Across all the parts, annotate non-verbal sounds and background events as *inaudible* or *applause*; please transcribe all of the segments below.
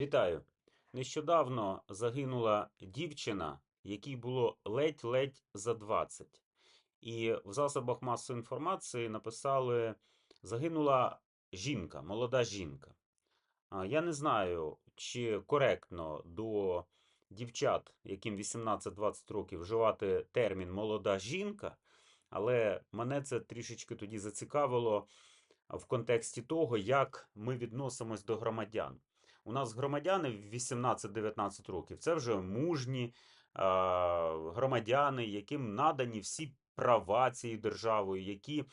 Вітаю! Нещодавно загинула дівчина, якій було ледь-ледь за 20. І в засобах масової інформації написали: загинула жінка, молода жінка. Я не знаю, чи коректно до дівчат, яким 18-20 років, вживати термін молода жінка, але мене це трішечки тоді зацікавило в контексті того, як ми відносимось до громадян. У нас громадяни в 18-19 років це вже мужні громадяни, яким надані всі права цією державою, які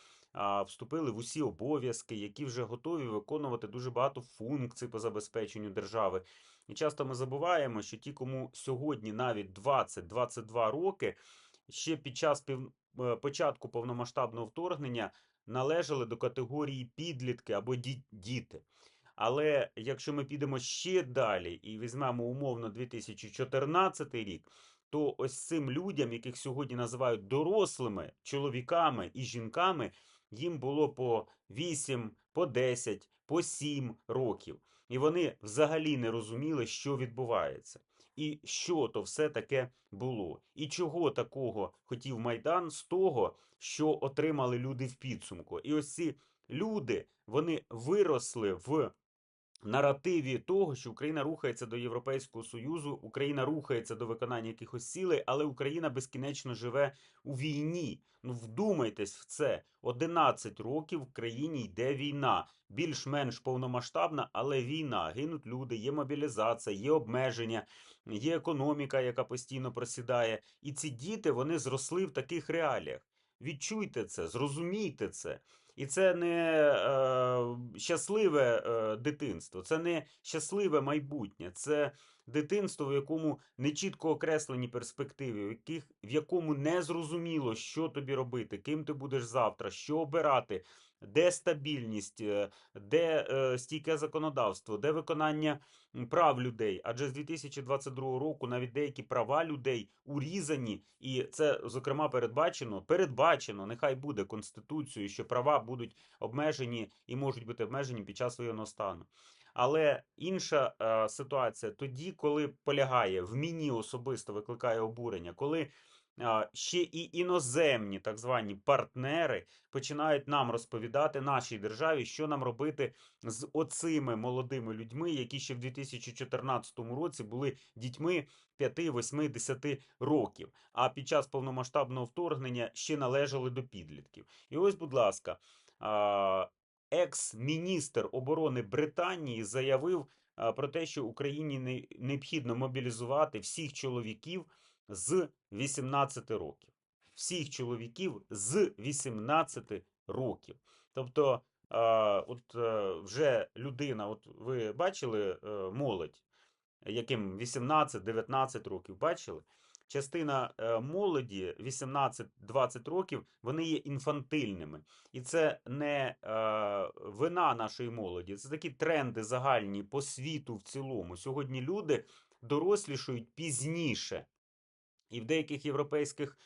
вступили в усі обов'язки, які вже готові виконувати дуже багато функцій по забезпеченню держави. І часто ми забуваємо, що ті, кому сьогодні навіть 20-22 роки, ще під час пів- е, початку повномасштабного вторгнення належали до категорії підлітки або ді- діти. Але якщо ми підемо ще далі і візьмемо умовно 2014 рік, то ось цим людям, яких сьогодні називають дорослими чоловіками і жінками, їм було по 8, по 10, по 7 років. І вони взагалі не розуміли, що відбувається. І що то все таке було. І чого такого хотів Майдан з того, що отримали люди в підсумку. І ось ці люди, вони виросли в наративі того, що Україна рухається до Європейського Союзу, Україна рухається до виконання якихось цілей, але Україна безкінечно живе у війні. Ну вдумайтесь в це. 11 років в країні йде війна, більш-менш повномасштабна, але війна. Гинуть люди, є мобілізація, є обмеження, є економіка, яка постійно просідає. І ці діти вони зросли в таких реаліях. Відчуйте це, зрозумійте це. І це не е, щасливе е, дитинство, це не щасливе майбутнє, це дитинство, в якому не чітко окреслені перспективи, в, яких, в якому не зрозуміло, що тобі робити, ким ти будеш завтра, що обирати, де стабільність, е, де е, стійке законодавство, де виконання прав людей. Адже з 2022 року навіть деякі права людей урізані, і це зокрема передбачено. Передбачено, нехай буде конституцією, що права будуть обмежені і можуть бути обмежені під час воєнного стану. Але інша е, ситуація тоді, коли полягає в мені особисто викликає обурення, коли ще і іноземні так звані партнери починають нам розповідати нашій державі, що нам робити з оцими молодими людьми, які ще в 2014 році були дітьми 5, 8, 10 років, а під час повномасштабного вторгнення ще належали до підлітків. І ось, будь ласка, екс-міністр оборони Британії заявив про те, що Україні не- необхідно мобілізувати всіх чоловіків з 18 років. Всіх чоловіків з 18 років. Тобто, от е, вже людина, от ви бачили е, молодь, яким 18-19 років, бачили? Частина е, молоді 18-20 років вони є інфантильними. І це не вина нашої молоді, це такі тренди загальні по світу в цілому. Сьогодні люди дорослішують пізніше. І в деяких європейських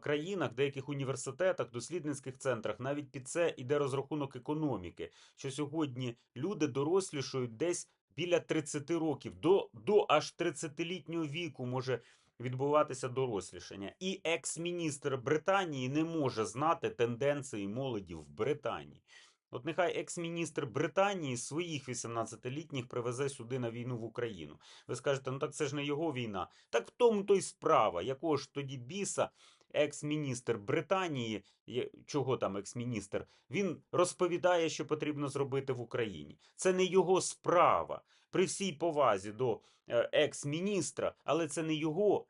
країнах, деяких університетах, дослідницьких центрах навіть під це іде розрахунок економіки, що сьогодні люди дорослішують десь біля 30 років, до, до аж 30-літнього віку може відбуватися дорослішання. І екс-міністр Британії не може знати тенденції молоді в Британії. От нехай екс-міністр Британії своїх 18-літніх привезе сюди на війну в Україну. Ви скажете, ну так це ж не його війна. Так в тому то й справа, якого ж тоді біса екс-міністр Британії, чого там екс-міністр, він розповідає, що потрібно зробити в Україні. Це не його справа. При всій повазі до е, екс-міністра, але це не його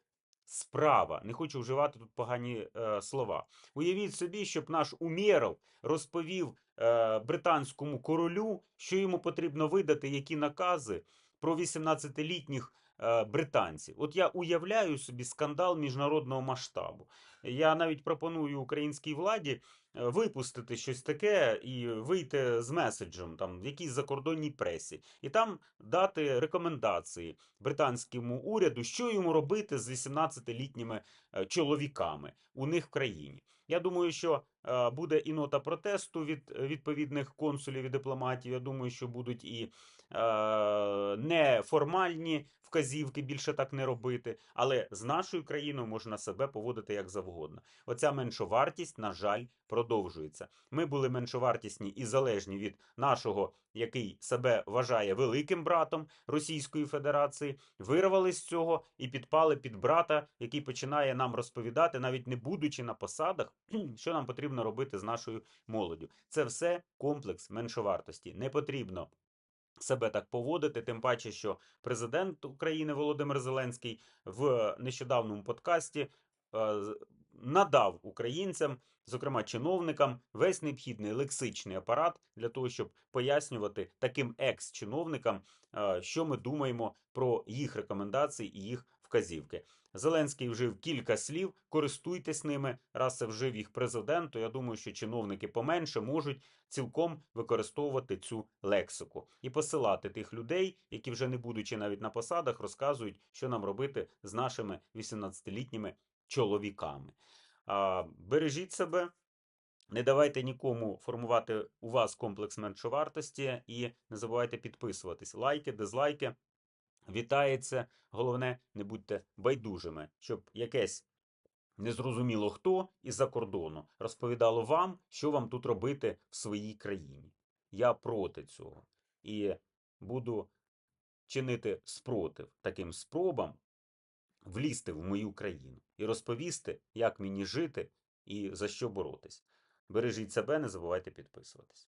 справа. Не хочу вживати тут погані е, слова. Уявіть собі, щоб наш Умєров розповів е, британському королю, що йому потрібно видати, які накази про 18-літніх е, британців. От я уявляю собі скандал міжнародного масштабу. Я навіть пропоную українській владі е, випустити щось таке і вийти з меседжем там в якійсь закордонній пресі, і там дати рекомендації британському уряду, що йому робити з 18-літніми е, чоловіками у них в країні. Я думаю, що е, буде і нота протесту від е, відповідних консулів і дипломатів. Я думаю, що будуть і неформальні вказівки більше так не робити. Але з нашою країною можна себе поводити як завгодно. Оця меншовартість, на жаль, продовжується. Ми були меншовартісні і залежні від нашого, який себе вважає великим братом Російської Федерації. Вирвали з цього і підпали під брата, який починає нам розповідати, навіть не будучи на посадах, *clears throat* що нам потрібно робити з нашою молоддю. Це все комплекс меншовартості. Не потрібно себе так поводити, тим паче, що президент України Володимир Зеленський в нещодавному подкасті е, надав українцям, зокрема чиновникам, весь необхідний лексичний апарат для того, щоб пояснювати таким екс-чиновникам, е, що ми думаємо про їх рекомендації і їх вказівки. Зеленський вжив кілька слів, користуйтесь ними. Раз це вжив їх президент, то я думаю, що чиновники поменше можуть цілком використовувати цю лексику і посилати тих людей, які вже не будучи навіть на посадах, розказують, що нам робити з нашими 18-літніми чоловіками. А, бережіть себе. Не давайте нікому формувати у вас комплекс меншовартості і не забувайте підписуватись. Лайки, дизлайки. Вітається. Головне, не будьте байдужими, щоб якесь незрозуміло хто із-за кордону розповідало вам, що вам тут робити в своїй країні. Я проти цього і буду чинити спротив таким спробам влізти в мою країну і розповісти, як мені жити і за що боротись. Бережіть себе, не забувайте підписуватись.